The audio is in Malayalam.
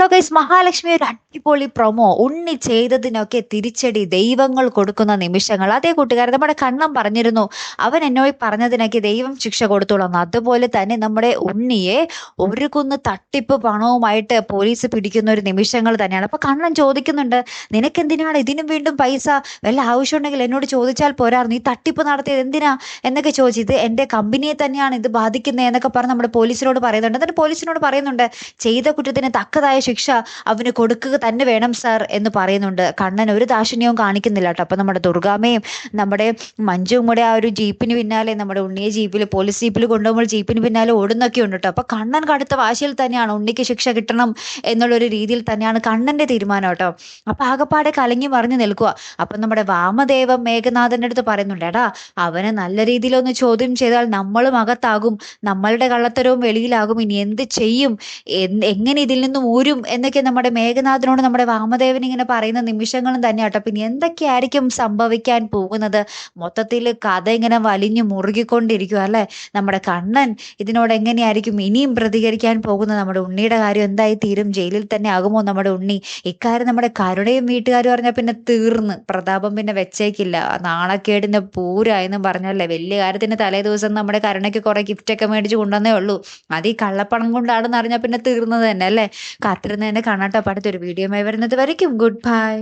ഹലോ ഗൈസ് മഹാലക്ഷ്മി ഒരു അടിപൊളി പ്രൊമോ ഉണ്ണി ചെയ്തതിനൊക്കെ തിരിച്ചടി ദൈവങ്ങൾ കൊടുക്കുന്ന നിമിഷങ്ങൾ. അതേ കൂട്ടുകാരൻ നമ്മുടെ കണ്ണം പറഞ്ഞിരുന്നു. അവൻ എന്നോട് പറഞ്ഞതിനൊക്കെ ദൈവം ശിക്ഷ കൊടുത്തോളാം. അതുപോലെ തന്നെ നമ്മുടെ ഉണ്ണിയെ ഒരു കുന്ന് തട്ടിപ്പ് പണവുമായിട്ട് പോലീസ് പിടിക്കുന്ന ഒരു നിമിഷങ്ങൾ തന്നെയാണ്. അപ്പൊ കണ്ണൻ ചോദിക്കുന്നുണ്ട് നിനക്കെന്തിനാണ് ഇതിനും വീണ്ടും പൈസ? വല്ല ആവശ്യമുണ്ടെങ്കിൽ എന്നോട് ചോദിച്ചാൽ പോരായിരുന്നു ഈ തട്ടിപ്പ് നടത്തിയത് എന്തിനാ? എന്നൊക്കെ ചോദിച്ചു ഇത് എന്റെ കമ്പനിയെ തന്നെയാണ് ഇത് ബാധിക്കുന്നത് എന്നൊക്കെ പറഞ്ഞ് നമ്മുടെ പോലീസിനോട് പറയുന്നുണ്ട്. എന്നിട്ട് പോലീസിനോട് പറയുന്നുണ്ട് ചെയ്ത കുറ്റത്തിന് തക്കതായ ശിക്ഷ അവന് കൊടുക്കുക തന്നെ വേണം സാർ എന്ന് പറയുന്നുണ്ട്. കണ്ണൻ ഒരു ദാക്ഷിണ്യവും കാണിക്കുന്നില്ല കേട്ടോ. അപ്പം നമ്മുടെ ദുർഗാമയും നമ്മുടെ മഞ്ജുവും കൂടെ ആ ഒരു ജീപ്പിന് പിന്നാലെ നമ്മുടെ ഉണ്ണിയെ ജീപ്പിൽ പോലീസ് ജീപ്പിൽ കൊണ്ടുപോകുമ്പോൾ ജീപ്പിന് പിന്നാലെ ഓടുന്നൊക്കെ ഉണ്ട് കേട്ടോ. അപ്പം കണ്ണൻ കടുത്ത വാശിയിൽ തന്നെയാണ് ഉണ്ണിക്ക് ശിക്ഷ കിട്ടണം എന്നുള്ളൊരു രീതിയിൽ തന്നെയാണ് കണ്ണന്റെ തീരുമാനം കേട്ടോ. അപ്പം ആകപ്പാടെ കലങ്ങി മറിഞ്ഞു നിൽക്കുക അപ്പം നമ്മുടെ വാമദേവം മേഘനാഥന്റെ അടുത്ത് പറയുന്നുണ്ട് എടാ അവനെ നല്ല രീതിയിലൊന്ന് ചോദ്യം ചെയ്താൽ നമ്മളും അകത്താകും. നമ്മളുടെ കള്ളത്തരവും വെളിയിലാകും. ഇനി എന്ത് ചെയ്യും? എങ്ങനെ ഇതിൽ നിന്നും ഊരും? എന്നൊക്കെ നമ്മുടെ മേഘനാഥനോട് നമ്മുടെ വാമദേവൻ ഇങ്ങനെ പറയുന്ന നിമിഷങ്ങളും തന്നെ കേട്ടോ. പിന്നെ എന്തൊക്കെയായിരിക്കും സംഭവിക്കാൻ പോകുന്നത്? മൊത്തത്തിൽ കഥ ഇങ്ങനെ വലിഞ്ഞു മുറുകിക്കൊണ്ടിരിക്കുക അല്ലേ? നമ്മുടെ കണ്ണൻ ഇതിനോട് എങ്ങനെയായിരിക്കും ഇനിയും പ്രതികരിക്കാൻ പോകുന്നത്? നമ്മുടെ ഉണ്ണിയുടെ കാര്യം എന്തായി തീരും? ജയിലിൽ തന്നെ ആകുമോ നമ്മുടെ ഉണ്ണി? ഇക്കാര്യം നമ്മുടെ കരുണയും വീട്ടുകാരും പറഞ്ഞാൽ പിന്നെ തീർന്ന്. പ്രതാപം പിന്നെ വെച്ചേക്കില്ല. നാണക്കേടിന്റെ പൂര പറഞ്ഞല്ലേ? വലിയ കാര്യത്തിന് തലേ ദിവസം നമ്മുടെ കരുണയ്ക്ക് കുറെ ഗിഫ്റ്റ് ഒക്കെ മേടിച്ച് കൊണ്ടുവന്നേ ഉള്ളൂ. അത് ഈ കള്ളപ്പണം കൊണ്ടാണെന്ന് അറിഞ്ഞാൽ പിന്നെ തീർന്നത് തന്നെ അല്ലേ? കാത്തിരുന്ന് തന്നെ കാണാട്ടോ അടുത്തൊരു വീഡിയോ വരുന്നത് വരയ്ക്കും. Good bye